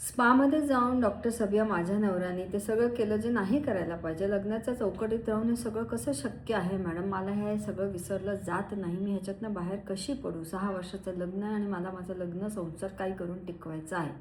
स्पामध्ये जाऊन डॉक्टर सबिया माझ्या नवऱ्याने ते सगळं केलं जे नाही करायला पाहिजे. लग्नाच्या चौकटीत राहून हे सगळं कसं शक्य आहे मॅडम? मला हे सगळं विसरलं जात नाही. मी ह्याच्यातनं बाहेर कशी पडू? सहा वर्षाचं लग्न आहे आणि मला माझं लग्न संसार काय करून टिकवायचा आहे.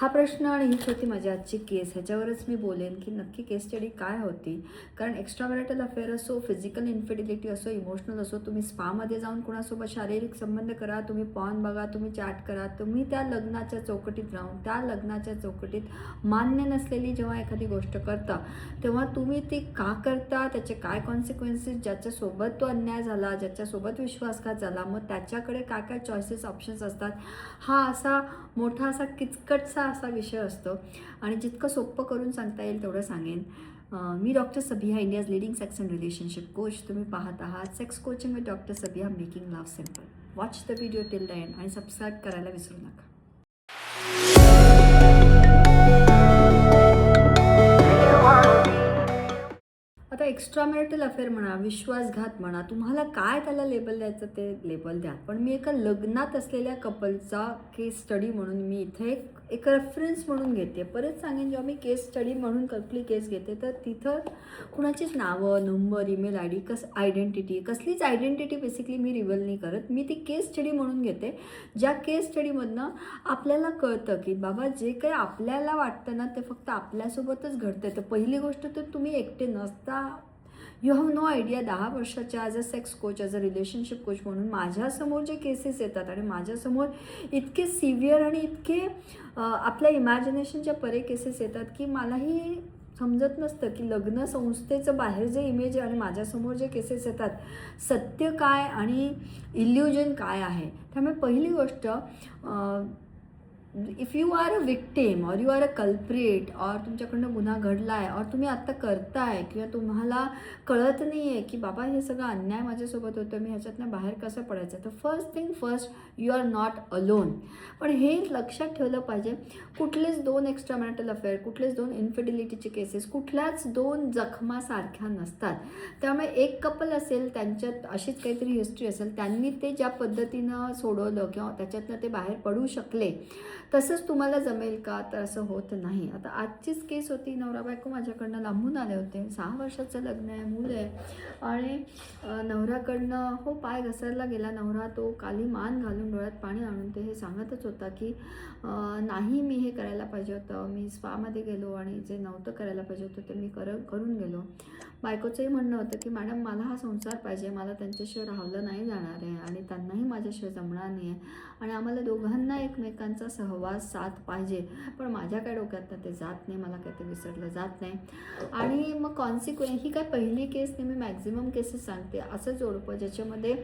हा प्रश्न आणि हीच होती माझी आजची केस ह्याच्यावरच मी बोलेन की नक्की केस स्टडी काय होती. कारण एक्स्ट्रा मॅरिटल अफेअर असो फिजिकल इन्फिडिलिटी असो इमोशनल असो तुम्ही स्पामध्ये जाऊन कुणासोबत शारीरिक संबंध करा तुम्ही पॉन बघा तुम्ही चॅट करा तुम्ही त्या लग्नाच्या चौकटीत राहून त्या लग्नाच्या चौकटीत मान्य नसलेली जेव्हा एखादी गोष्ट करता तेव्हा तुम्ही ती का करता त्याचे काय कॉन्सिक्वेन्सेस ज्याच्यासोबत तो अन्याय झाला ज्याच्यासोबत विश्वासघात झाला मग त्याच्याकडे काय काय चॉईसेस ऑप्शन्स असतात हा असा मोठा असा किचकटचा असा विषय असतो. आणि जितकं सोपं करून सांगता येईल तेवढं सांगेन. मी doctor Sabiha India's leading sex and relationship coach तुम्ही पाहत आहात sex coaching with doctor Sabiha making love simple watch the video till the end आणि सबस्क्राईब करायला विसरू नका. एक्स्ट्रा मॅरिटल अफेअर म्हणा विश्वासघात म्हणा तुम्हाला काय त्याला लेबल द्यायचं ते लेबल द्या. पण मी एका लग्नात असलेल्या कपलचा केस स्टडी म्हणून मी इथे एक एक रेफरन्स म्हणून घेते. परत सांगेन जेव्हा मी केस स्टडी म्हणून कसली केस घेते तर तिथं कुणाचीच नावं नंबर ईमेल आय डी कस आयडेंटिटी कसलीच आयडेंटिटी बेसिकली मी रिव्हल नाही करत. मी ती केस स्टडी म्हणून घेते. ज्या केस स्टडीमधनं आपल्याला कळतं की बाबा जे काही आपल्याला वाटतं ना ते फक्त आपल्यासोबतच घडतं तर पहिली गोष्ट तर तुम्ही एकटे नसता यू हॅव नो आयडिया दहा वर्षाच्या as a sex coach as a relationship coach म्हणून माझ्यासमोर जे केसेस येतात आणि माझ्यासमोर इतके सिव्हिअर आणि इतके आपल्या इमॅजिनेशनच्या परे केसेस येतात की मलाही समजत नसतं की लग्न संस्थेचं बाहेर जे इमेज आहे आणि माझ्यासमोर जे केसेस येतात सत्य काय आणि इल्युजन काय आहे? त्यामुळे पहिली गोष्ट if you are a victim or you are a culprit or तुमच्याकडनं गुन्हा घडला आहे ऑर तुम्ही आत्ता करताय किंवा तुम्हाला कळत नाही आहे की बाबा हे सगळं अन्याय माझ्यासोबत होतं मी ह्याच्यातनं बाहेर कसं पडायचं? तर first thing first you are not alone पण हे लक्षात ठेवलं पाहिजे कुठलेच दोन एक्स्ट्रा मॅरिटल अफेअर कुठलेच दोन इन्फिडिलिटीचे केसेस कुठल्याच दोन जखमासारख्या नसतात. त्यामुळे एक कपल असेल त्यांच्यात अशीच काहीतरी हिस्ट्री असेल त्यांनी ते ज्या पद्धतीनं सोडवलं किंवा त्याच्यातनं ते बाहेर पडू शकले तसंच तुम्हाला जमेल का? तर असं होत नाही. आता आजचीच केस होती. नवरा बायको माझ्याकडनं लांबून आले होते. सहा वर्षाचं लग्न आहे मूल आहे. आणि नवऱ्याकडनं हो पाय घसरला गेला नवरा. तो काली मान घालून डोळ्यात पाणी आणून ते हे सांगतच होता की नाही मी हे करायला पाहिजे होतं. मी स्पामध्ये गेलो आणि जे नव्हतं करायला पाहिजे होतं ते मी कर करून गेलो. बायकोचंही म्हणणं होतं की मॅडम मला हा संसार पाहिजे. मला त्यांच्याशिवाय राहलं नाही जाणार आहे आणि त्यांनाही माझ्याशिवाय जमणार नाही आहे. आणि आम्हाला दोघांना एकमेकांचा सहवास साथ पाहिजे. पण माझ्या काय डोक्यातनं ते जात नाही. मला काय ते विसरलं जात नाही. आणि मग कॉन्सिक्वे ही काय पहिली केस नाही मी मॅक्झिमम केसेस सांगते. असं जोडपं ज्याच्यामध्ये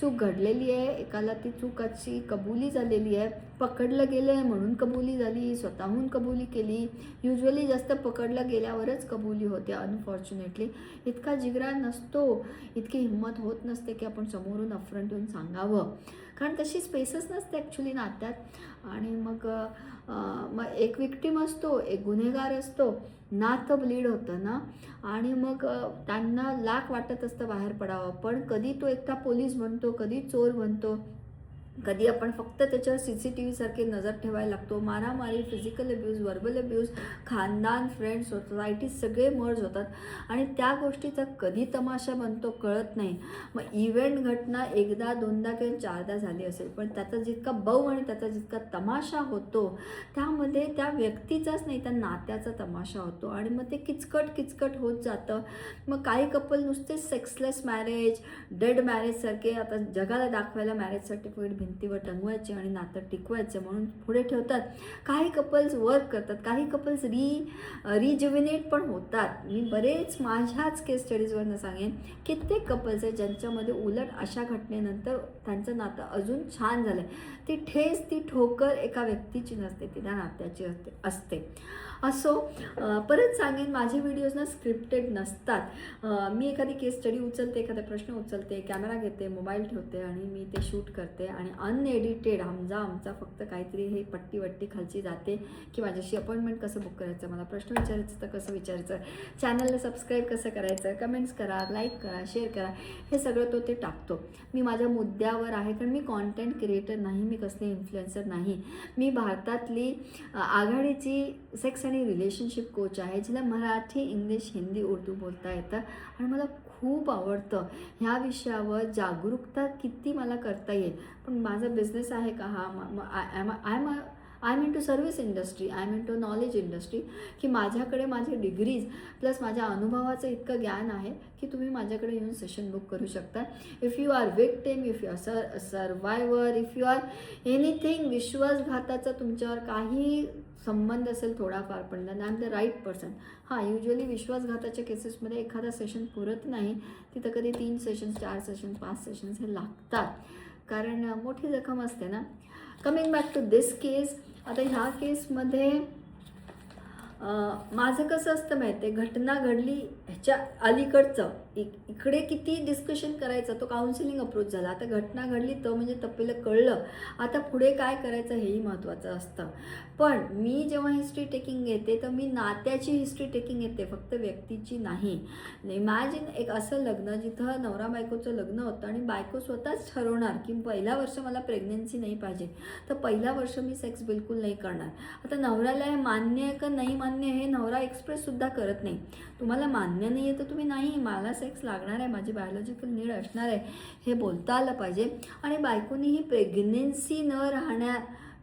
चूक घडलेली आहे एकाला ती चुकाची कबुली झालेली आहे. पकडलं गेलं आहे म्हणून कबुली झाली स्वतःहून कबुली केली. युजली जास्त पकडलं गेल्यावरच कबुली होते अनफॉर्च्युनेटली इतका जिगरा नसतो इतकी हिंमत होत नसते की आपण समोरून अफ्रंट येऊन सांगावं. कारण तशी स्पेसच नसते ॲक्च्युली नात्यात आणि मग मग एक विक्टीम असतो एक गुन्हेगार असतो नातं ब्लीड होतं ना. आणि मग त्यांना लाख वाटत असतं बाहेर पडावं. पण कधी तो एकटा पोलीस बनतो कधी चोर बनतो कधी आपण फक्त त्याच्यावर सी सी टी व्हीसारखे नजर ठेवायला लागतो मारामारी फिजिकल अब्यूज वर्बल अब्यूज खानदान फ्रेंड्स सोसायटी सगळे मर्ज होतात. आणि त्या गोष्टीचा कधी तमाशा बनतो कळत नाही. मग इव्हेंट घटना एकदा दोनदा किंवा चारदा झाली असेल पण त्याचा जितका बव आणि त्याचा जितका तमाशा होतो त्यामध्ये त्या व्यक्तीचाच नाही त्या नात्याचा तमाशा होतो. आणि मग ते किचकट किचकट होत जातं. मग काही कपल नुसते सेक्सलेस मॅरेज डेड मॅरेजसारखे आता जगाला दाखवायला मॅरेज सर्टिफिकेट भिंतीवर टंगवायचे आणि नातं टिकवायचं म्हणून पुढे ठेवतात. काही कपल्स वर्क करतात काही कपल्स री रिज्युविनेट पण होतात. मी बरेच माझ्याच केस स्टडीजवरनं सांगेन. कित्येक कपल्स आहेत ज्यांच्यामध्ये उलट अशा घटनेनंतर त्यांचं नातं अजून छान झालं आहे ती ठेस ती ठोकर एका व्यक्तीची नसते ती त्या नात्याची असते असते. असो परत सांगेन माझे व्हिडिओज ना स्क्रिप्टेड नसतात. मी एखादी केस स्टडी उचलते एखादा प्रश्न उचलते कॅमेरा घेते मोबाईल ठेवते आणि मी ते शूट करते आणि अनएडिटेड आमचा आमचा फक्त काहीतरी हे पट्टी वट्टी खालची जाते की माझ्याशी अपॉइंटमेंट कसं बुक करायचं मला प्रश्न विचारायचं तर कसं विचारायचं चॅनलला सबस्क्राईब कसं करायचं कमेंट्स करा लाईक करा शेअर करा हे सगळं तो ते टाकतो. मी माझ्या मुद्द्यावर आहे कारण मी कॉन्टेंट क्रिएटर नाही मी कसली इन्फ्लुएन्सर नाही. मी भारतातली आघाडीची सेक्स आणि रिलेशनशिप कोच आहे जिला मराठी इंग्लिश हिंदी उर्दू बोलता येतं आणि मला खूप आवडतं. ह्या विषयावर जागरूकता किती मला करता येईल? पण माझा बिझनेस आहे का हा? I am I am I am in to service industry I am in to knowledge industry की माझ्याकडे माझे डिग्रीज प्लस माझ्या अनुभवाचं इतकं ज्ञान आहे की तुम्ही माझ्याकडे येऊन सेशन बुक करू शकता. If you are victim if you are sir survivor if you are anything विश्वासघाताचा तुमच्यावर काही संबंध असेल थोडाफार पण I am the right person हां युजली विश्वासघाताच्या केसेसमध्ये एखादा सेशन पुरत नाही तिथं कधी तीन सेशन्स चार सेशन पाच सेशन्स हे लागतात. कारण मोठी जखम असते ना. Coming back to this case आता ह्या केसमध्ये माझं कसं असतं माहिती आहे घटना घडली ह्याच्या अलीकडचं. इक इकडे किती डिस्कशन करायचं तो काउन्सिलिंग अप्रोच झाला. आता घटना घडली तर म्हणजे तपेलं कळलं. आता पुढे काय करायचं हेही महत्त्वाचं असतं. पण मी जेव्हा हिस्ट्री टेकिंग घेते तर मी नात्याची हिस्ट्री टेकिंग घेते फक्त व्यक्तीची नाही. इमॅजिन एक असं लग्न जिथं नवरा बायकोचं लग्न होतं आणि बायको स्वतःच ठरवणार की पहिला वर्ष मला प्रेग्नन्सी नाही पाहिजे. तर पहिला वर्ष मी सेक्स बिलकुल नाही करणार. आता नवऱ्याला हे मान्य आहे का नाही मान्य हे नवरा एक्सप्रेससुद्धा करत नाही. तुम्हाला मान्य नाही आहे तर तुम्ही नाही मला सेक्स लागणार आहे माझी बायोलॉजिकल नीड असणार आहे हे बोलता आलं पाहिजे. आणि बायकोनी ही प्रेग्नेन्सी न राहण्या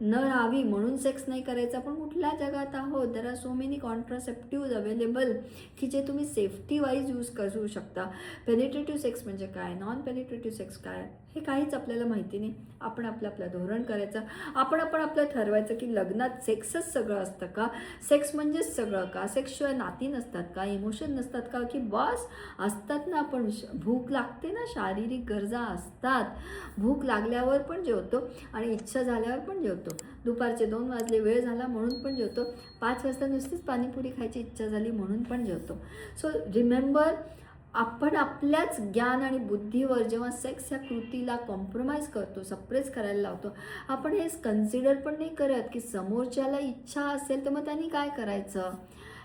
न राहावी म्हणून सेक्स नाही करायचा. पण कुठल्या जगात आहोत? There are so many contraceptives available की जे तुम्ही सेफ्टी वाईज यूज करू शकता. पेनिट्रेटिव्ह सेक्स म्हणजे काय? नॉन पेनिट्रेटिव्ह सेक्स काय? हे काहीच आपल्याला माहिती नाही. आपण आपलं आपलं धोरण करायचं. आपण आपण आपलं ठरवायचं की लग्नात सेक्सच सगळं असतं का? सेक्स म्हणजेच सगळं का? सेक्सशिवाय नाती नसतात का? इमोशन नसतात का? की बॉस असतात ना आपण. श- भूक लागते ना? शारीरिक गरजा असतात. भूक लागल्यावर पण जेवतो आणि इच्छा झाल्यावर पण जेवतो. दुपारचे दोन वाजले वेळ झाला म्हणून पण जेवतो. पाच वाजता नुसतीच पाणीपुरी खायची इच्छा झाली म्हणून पण जेवतो. सो रिमेंबर आपण आपल्याच ज्ञान आणि बुद्धीवर जेव्हा सेक्स ह्या कृतीला कॉम्प्रोमाइज करतो सप्रेस करायला लावतो आपण हे कन्सिडर पण नाही करत की समोरच्याला इच्छा असेल तर मग त्यांनी काय करायचं?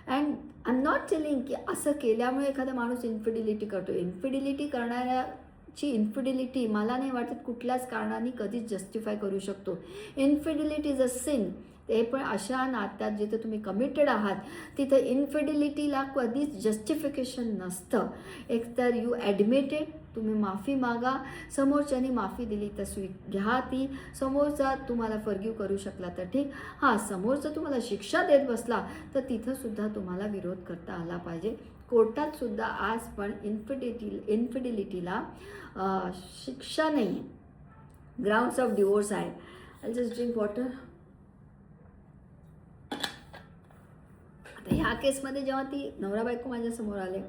And I am not telling की असं केल्यामुळे एखादा माणूस इन्फिडिलिटी करतो. इन्फिडिलिटी करणाऱ्याची इन्फिडिलिटी मला नाही वाटत कुठल्याच कारणाने कधीच जस्टिफाय करू शकतो. इन्फिडिलिटी इज अ सिन ते पण अशा नात्यात जिथे तुम्ही कमिटेड आहात तिथे इन्फिडिलिटीला कधीच जस्टिफिकेशन नसतं. एकतर यू ॲडमिटेड तुम्ही माफी मागा समोरच्यानी माफी दिली तर स्वी घ्या ती. समोरचा तुम्हाला फर्ग्यू करू शकला तर ठीक. हां समोरचा तुम्हाला शिक्षा देत बसला तर तिथंसुद्धा तुम्हाला विरोध करता आला पाहिजे. कोर्टातसुद्धा आज पण इन्फिडिटी इन्फिडिलिटीला शिक्षा नाही आहे ग्राउंड्स ऑफ डिवोर्स आहे. आय जस्ट ड्रिंक वॉटर आता ह्या केसमध्ये जेव्हा ती नवरा बायको माझ्यासमोर आले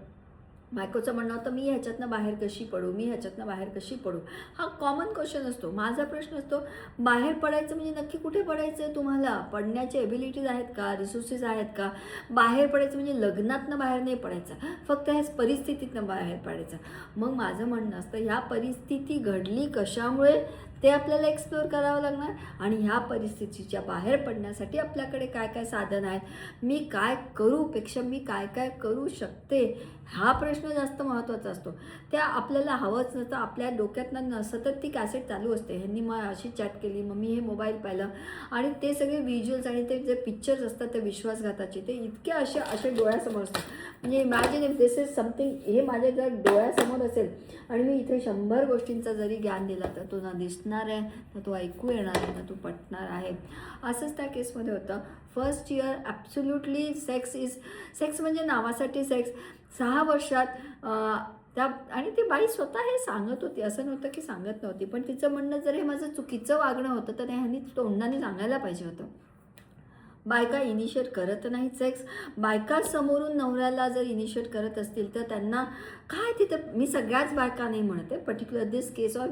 बायकोचं म्हणणं होतं मी ह्याच्यातनं बाहेर कशी पडू? मी ह्याच्यातनं बाहेर कशी पडू? हा कॉमन क्वेश्चन असतो. माझा प्रश्न असतो बाहेर पडायचं म्हणजे नक्की कुठे पडायचं आहे तुम्हाला? पडण्याचे एबिलिटीज आहेत का? रिसोर्सेस आहेत का? बाहेर पडायचं म्हणजे लग्नातनं बाहेर नाही पडायचं. फक्त ह्याच परिस्थितीतनं बाहेर पडायचं. मग माझं म्हणणं असतं ह्या परिस्थिती घडली कशामुळे? ते आपल्याला एक्सप्लोअर करावं लागणार. आणि ह्या परिस्थितीच्या बाहेर पडण्यासाठी आपल्याकडे काय काय साधन आहेत? मी काय करू पेक्षा मी काय काय करू शकते? हा प्रश्न जास्त महत्त्वाचा असतो. त्या आपल्याला हवंच नसतं आपल्या डोक्यातनं न सतत ती कॅसेट चालू असते. ह्यांनी मग अशी चॅट केली मग मी हे मोबाईल पाहिलं. आणि ते सगळे व्हिज्युअल्स आणि ते जे पिक्चर्स असतात ते विश्वासघाताचे. ते इतके असे असे डोळ्यासमोर असतात. म्हणजे imagine if this is something हे माझ्या जर डोळ्यासमोर असेल आणि मी इथे शंभर गोष्टींचा जरी ज्ञान दिला तर तो ना दिसणार आहे ना तो ऐकू येणार आहे ना तो पटणार आहे. असंच त्या केसमध्ये होतं. First year absolutely sex is sex म्हणजे नावासाठी सेक्स सहा वर्षात त्या आणि ती बाई स्वतः हे सांगत होती. असं नव्हतं की सांगत नव्हती पण तिचं म्हणणं जर हे माझं चुकीचं वागणं होतं तर ह्यांनी तोंडाने सांगायला पाहिजे होतं. बायका इनिशिएट करत नाही सेक्स बायका समोरून नवऱ्याला जर इनिशिएट करत असतील तर त्यांना काय तिथं मी सगळ्याच बायका नाही म्हणते पर्टिक्युलर दिस केस ऑफ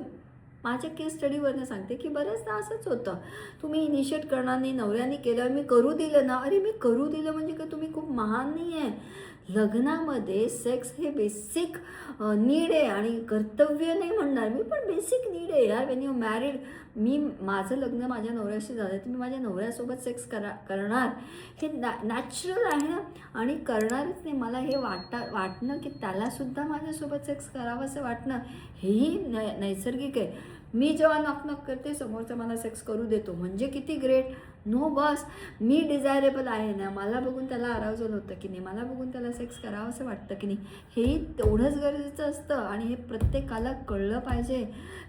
माझ्या केस स्टडीवरनं सांगते की बऱ्याचदा असंच होतं. तुम्ही इनिशिएट करणार नाही नवऱ्याने केलं मी करू दिलं ना? अरे मी करू दिलं म्हणजे का तुम्ही खूप महान नाही आहे लग्नामध्ये सेक्स हे बेसिक नीड आहे आणि कर्तव्य नाही म्हणणार मी पण बेसिक नीड आहे. यार वेन यू मॅरिड मी माझं लग्न माझ्या नवऱ्याशी झालं तर मी माझ्या नवऱ्यासोबत सेक्स करा करणार. हे नॅ नॅचरल आहे ना? आणि करणारच नाही. मला हे वाटा वाटणं की त्यालासुद्धा माझ्यासोबत सेक्स करावं असं वाटणं हेही नै नैसर्गिक आहे. मी जेव्हा नॉक नॉक करते समोरचा मला सेक्स करू देतो. म्हणजे किती ग्रेट नो बस मी डिझायरेबल आहे ना मला बघून त्याला अरावजल होतं की नाही मला बघून त्याला सेक्स करावं असं वाटतं की नाही हेही तेवढंच गरजेचं असतं आणि हे प्रत्येकाला कळलं पाहिजे.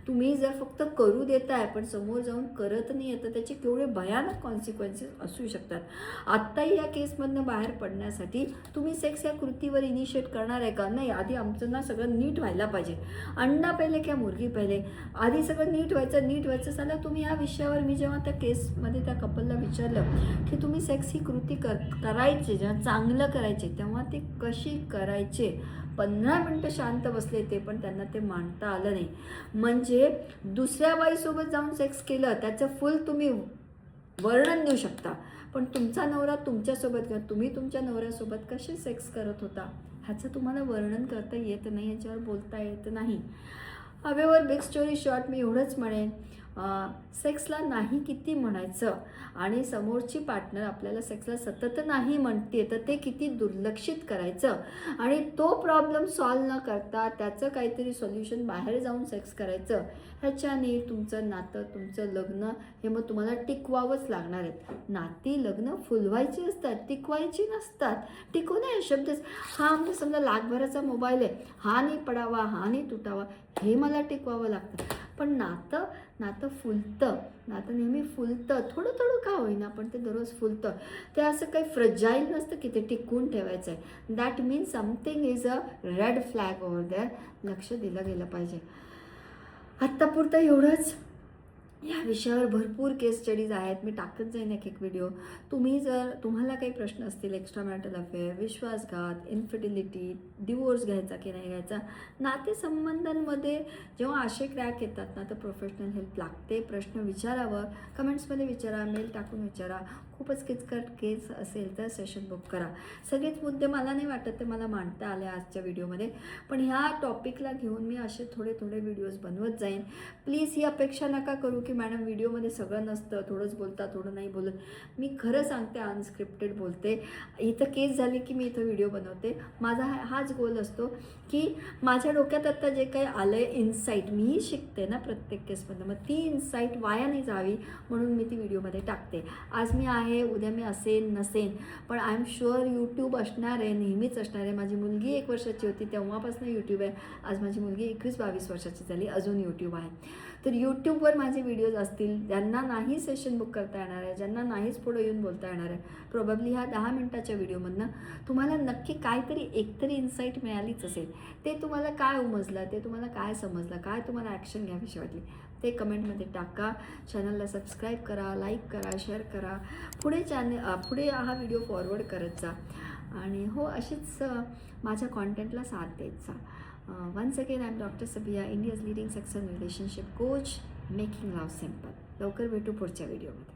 तुम्ही जर फक्त करू देताय पण समोर जाऊन करत नाही आहे तर त्याचे केवढे भयानक कॉन्सिक्वेन्सेस असू शकतात. आत्ताही या केसमधनं बाहेर पडण्यासाठी तुम्ही सेक्स या कृतीवर इनिशिएट करणार आहे का? नाही आधी आमचं ना सगळं नीट व्हायला पाहिजे. अंडा पहिले किंवा मुर्गी पहिले आधी सगळं नीट व्हायचं नीट व्हायचं झालं तुम्ही या विषयावर मी जेव्हा त्या केसमध्ये त्या कपलला विचारलं की तुम्ही सेक्स ही कृती कर करायचे जेव्हा चांगलं करायचे तेव्हा ते कशी करायचे? पंधरा मिनटं शांत बसले ते पण त्यांना ते मांडता आलं नाही. म्हणजे दुसऱ्या बाईसोबत जाऊन सेक्स केलं त्याचं फुल तुम्ही वर्णन देऊ शकता. पण तुमचा नवरा तुमच्यासोबत किंवा तुम्ही तुमच्या नवऱ्यासोबत कसे सेक्स करत होता? ह्याचं तुम्हाला वर्णन करता येत नाही याच्यावर बोलता येत नाही. हवेवर बिग स्टोरी शॉर्ट मी एवढंच म्हणेन. सेक्सला नाही किती म्हणायचं? आणि समोरची पार्टनर आपल्याला सेक्सला सतत नाही म्हणते तर ते किती दुर्लक्षित करायचं? आणि तो प्रॉब्लेम सॉल्व न करता त्याचं काहीतरी सोल्युशन बाहेर जाऊन सेक्स करायचं? ह्याच्याने तुमचं नातं तुमचं लग्न हे मग तुम्हाला टिकवावंच लागणार आहेत. नाती लग्न फुलवायची असतात टिकवायची नसतात. टिकू नये शब्दच हा म्हणजे समजा लाखभराचा मोबाईल आहे. हा नाही पडावा हा नाही तुटावा हे मला टिकवावं लागतं. पण नातं नातं फुलतं. नातं नेहमी फुलतं. थोडं थोडं का होईना पण ते दररोज फुलतं. ते असं काही फ्रजाईल नसतं की ते टिकून ठेवायचं आहे that means something is a red flag over there लक्ष दिलं गेलं पाहिजे. आत्तापुरतं एवढंच. या विषयावर भरपूर केस स्टडीज आहेत. मी टाकत जाईन एक एक व्हिडिओ तुम्ही जर तुम्हाला काही प्रश्न असतील एक्स्ट्रा मॅरिटल अफेअर विश्वासघात इन्फर्टिलिटी डिवोर्स घ्यायचा की नाही घ्यायचा नातेसंबंधांमध्ये जेव्हा असे क्रॅक येतात ना तर प्रोफेशनल हेल्प लागते. प्रश्न विचारावं. कमेंट्समध्ये विचारा मेल टाकून विचारा. खूपच किचकट केस असेल तर सेशन बुक करा. सगळेच मुद्दे मला नाही वाटत ते मला मांडता आले आजच्या व्हिडिओमध्ये. पण ह्या टॉपिकला घेऊन मी असे थोडे थोडे व्हिडिओज बनवत जाईन. प्लीज ही अपेक्षा नका करू की मॅडम व्हिडिओमध्ये सगळं नसतं थोडंच बोलता थोडं नाही बोलत. मी खरं सांगते अनस्क्रिप्टेड बोलते. इथं केस झाली की मी इथं व्हिडिओ बनवते. माझा हा हाच गोल असतो की माझ्या डोक्यात आत्ता जे काही आलं आहे इन्साईट मीही शिकते ना प्रत्येक केसमधनं मग ती इन्साईट वाया नाही जावी म्हणून मी ती व्हिडिओमध्ये टाकते. आज मी आहे उद्या मी असेन नसेन. पण आय एम शुअर यूट्यूब असणार आहे नेहमीच असणार आहे. माझी मुलगी एक वर्षाची होती तेव्हापासून यूट्यूब आहे. आज माझी मुलगी एकवीस बावीस वर्षाची झाली अजून यूट्यूब आहे. तर यूट्यूबवर माझे व्हिडिओज असतील ज्यांना नाही सेशन बुक करता येणार आहे ज्यांना नाहीच पुढं येऊन बोलता येणार आहे प्रोबॅबली ह्या दहा मिनटाच्या व्हिडिओमधनं तुम्हाला नक्की काहीतरी एकतरी इन्साईट मिळालीच असेल. ते तुम्हाला काय उमजलं ते तुम्हाला काय समजलं काय तुम्हाला ॲक्शन घ्यावीशी वाटली? ते कमेंटमध्ये टाका. चॅनलला सबस्क्राईब करा लाईक करा शेअर करा. पुढे चॅनल पुढे हा व्हिडिओ फॉरवर्ड करत जा. आणि हो अशीच माझ्या कॉन्टेंटला साथ देत जा. Once again I am doctor Sabiha India's leading success relationship coach making love simple लवकर भेटू पुढच्या व्हिडिओमध्ये